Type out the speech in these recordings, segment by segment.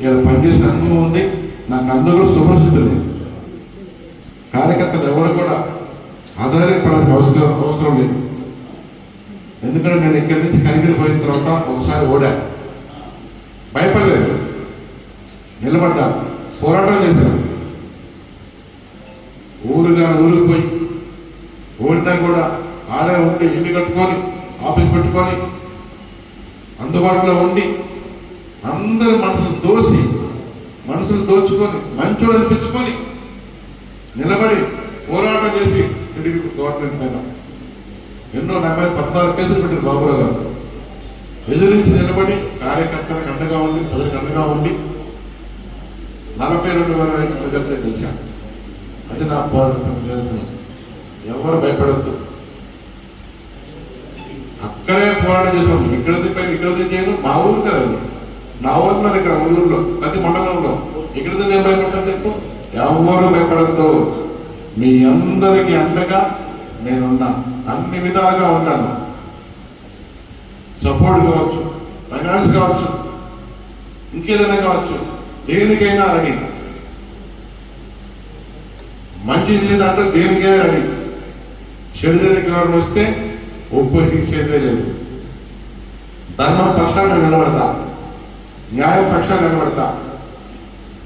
ఇలా పనిచేసిన అనుభవం ఉంది. నాకు అందరూ సుపరిచితులే కార్యకర్తలు ఎవరు కూడా ఆధారపడాల్సిన అవసరం అవసరం లేదు. ఎందుకంటే నేను ఇక్కడి నుంచి కనిగిరి పోయిన తర్వాత ఒకసారి ఓడా. భయపడలేదు. నిలబడ్డా. పోరాటం చేశాను. ఊరుగా ఊరికి పోయి ఓడినా కూడా ఆడే ఉండి ఇల్లు కట్టుకొని ఆఫీస్ పెట్టుకొని అందుబాటులో ఉండి అందరు మనసులు దోసి మనసులు దోచుకొని మంచోడు అనిపించుకొని నిలబడి పోరాటం చేసి టీడీపీ గవర్నమెంట్ మీద. ఎన్నో నా పద్నాలుగు కేసులు పెట్టారు బాబురావు గారు. ఎదురించి నిలబడి కార్యకర్తలకు అండగా ఉండి ప్రజలకు అండగా ఉండి నలభై రెండు వేల రైతు ప్రజలతో గెలిచాను అది నా పోరాటం చేసిన ఎవరు భయపడద్దు. అక్కడే పోరాటం చేసాం ఇక్కడ పైన ఇక్కడ చేయను మా ఊరు కదా నా ఊరు ఇక్కడ ఊళ్ళో ప్రతి మండలంలో. ఇక్కడ నేను భయపడతాను చెప్పు? ఎవరు భయపడద్దు. మీ అందరికి అండగా నేనున్నా. అన్ని విధాలుగా ఉంటాను. సపోర్ట్ కావచ్చు ఫైనాన్స్ కావచ్చు ఇంకేదైనా కావచ్చు దేనికైనా రెడీ. మంచి చేసేదంటే దేనికైనా రెడీ. చెడు కారణం వస్తే ఉపయోగించేదే లేదు. ధర్మ పక్షాన్ని నిలబడతా. న్యాయం పక్షాన్ని నిలబడతా.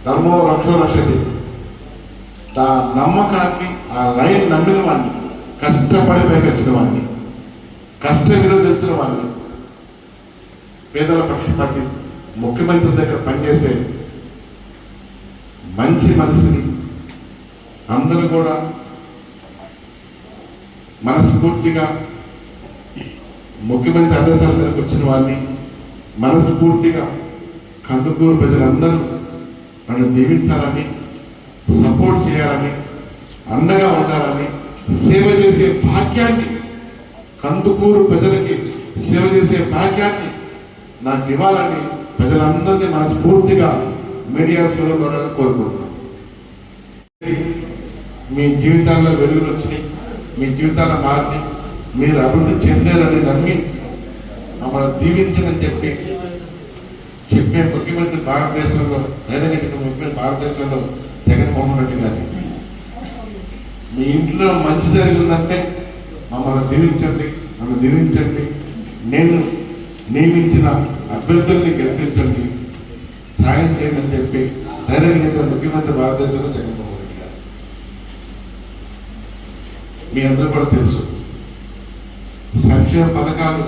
ధర్మో రక్షో రక్షతి. ఆ నమ్మకాన్ని ఆ లైన్ నమ్మిన వాడిని కష్టపడి పైకొచ్చిన వాడిని కష్ట విలువ తెలిసిన వాడిని పేదల పక్షపాతి ముఖ్యమంత్రి దగ్గర పనిచేసే మంచి మనసుని అందరూ కూడా మనస్ఫూర్తిగా ముఖ్యమంత్రి ఆదేశాల మేరకు వచ్చిన వాడిని మనస్ఫూర్తిగా కందుకూరు ప్రజలందరూ నన్ను దీవించాలని సపోర్ట్ చేయాలని అండగా ఉండాలని సేవ చేసే భాగ్యాన్ని కందుకూరు ప్రజలకి సేవ చేసే భాగ్యాన్ని నాకు ఇవ్వాలని ప్రజలందరినీ మనస్ఫూర్తిగా మీడియా సోదరుల ద్వారా కోరుకుంటున్నాను. మీ జీవితాల్లో వెలుగులు వచ్చినాయి మీ జీవితాల మారినాయి మీరు అభివృద్ధి చెందారని నమ్మి మమ్మల్ని దీవించనని చెప్పి చెప్పే ముఖ్యమంత్రి భారతదేశంలో ధైర్యగత ముఖ్యమంత్రి భారతదేశంలో జగన్మోహన్ రెడ్డి గారి. మీ ఇంట్లో మంచి జరిగిందంటే మమ్మల్ని దీవించండి నన్ను దీవించండి. నేను నియమించిన అభ్యర్థుల్ని గెలిపించండి. సాయం చేయండి అని చెప్పి ధైర్యగత ముఖ్యమంత్రి భారతదేశంలో జగన్మోహన్ రెడ్డి గారు. మీ అందరూ కూడా తెలుసు. సంక్షేమ పథకాలు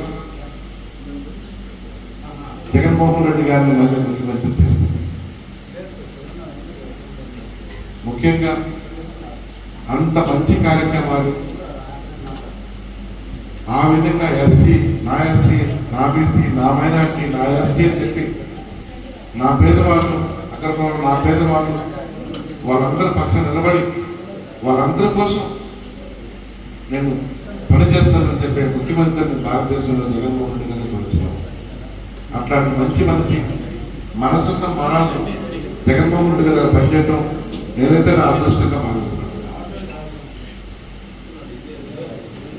జగన్మోహన్ రెడ్డి గారిని మళ్ళీ ముఖ్యమంత్రి చేస్తుంది ముఖ్యంగా అంత మంచి కార్యక్రమాలు ఆ విధంగా ఎస్సీ నా ఎస్సీ నా బీసీ నా మైనార్టీ నా ఎస్టీ అని చెప్పి నా పేదవాళ్ళు అక్కడ నా పేదవాళ్ళు వాళ్ళందరి పక్షాన నిలబడి వాళ్ళందరి కోసం నేను పనిచేస్తానని చెప్పే ముఖ్యమంత్రిని భారతదేశంలో జగన్మోహన్ అట్లాంటి మంచి మంచి మనసున్న మరాలు జగన్మోహన్ రెడ్డి గారు పనిచేయటం నేనైతే నా అదృష్టంగా భావిస్తున్నాను.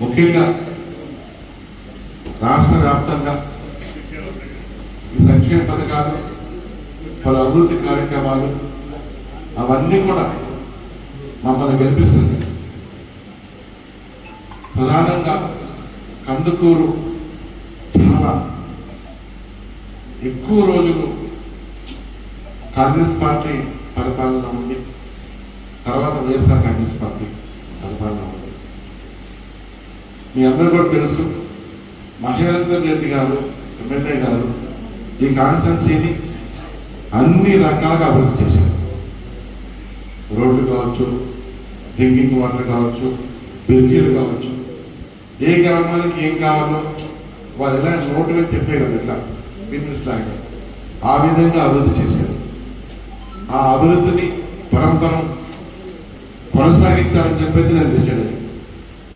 ముఖ్యంగా రాష్ట్ర వ్యాప్తంగా ఈ సంక్షేమ పథకాలు పలు అభివృద్ధి కార్యక్రమాలు అవన్నీ కూడా మమ్మల్ని గెలిపిస్తుంది. ప్రధానంగా కందుకూరు చాలా ఎక్కువ రోజులు కాంగ్రెస్ పార్టీ పరిపాలన ఉంది. తర్వాత వైఎస్ఆర్ కాంగ్రెస్ పార్టీ పరిపాలన ఉంది. మీ అందరూ కూడా తెలుసు మహేందర్ రెడ్డి గారు ఎమ్మెల్యే గారు ఈ కాన్స్టెన్సీని అన్ని రకాలుగా అభివృద్ధి చేశారు. రోడ్లు కావచ్చు డ్రింకింగ్ వాటర్ కావచ్చు బ్రిడ్జీలు కావచ్చు ఏ గ్రామానికి ఏం కావాలో వాళ్ళు ఎలా నోటు చెప్పేయగలరు ఇట్లా. బిజినెస్ లాగా ఆ విధంగా అభివృద్ధి చేశారు. ఆ అభివృద్ధిని పరంపరం కొనసాగించాలని చెప్పేది నేను డిసైడ్ అయ్యాను